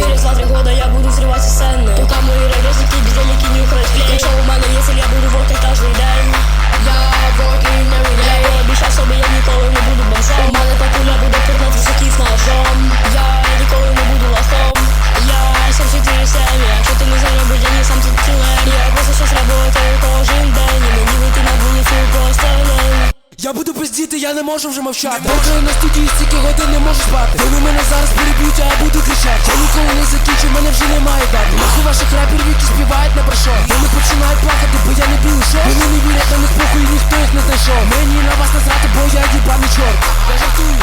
Через 2-3 года я буду зривати сцени Пока мої ровесники бездельники не украють клей Якщо у є цель, я буду воркати кожен день. Я working every day Я пообіцяв собі, я ніколи не буду бомжом У мене папуля буде пірнати всяких ножом. Я ніколи не буду лохом. Я сам 4 Якщо ти не заробиш, я не сам тут ціле. Я просто щось работаю кожен день. І мені вийти на вулицю просто лень Я буду пиздіти, я не можу вже мовчати. Бокаю на студії стільки годин не можу спати. Вони мене зараз переб'ють, а я буду кричати ваших раперів, які співають на брошо Вони починають плакати, бо я не білий шо Вони не вірять, на них похуй, ніхто їх не знайшов. Мені на вас насрати, бо я їбаний чорт. Я жартую.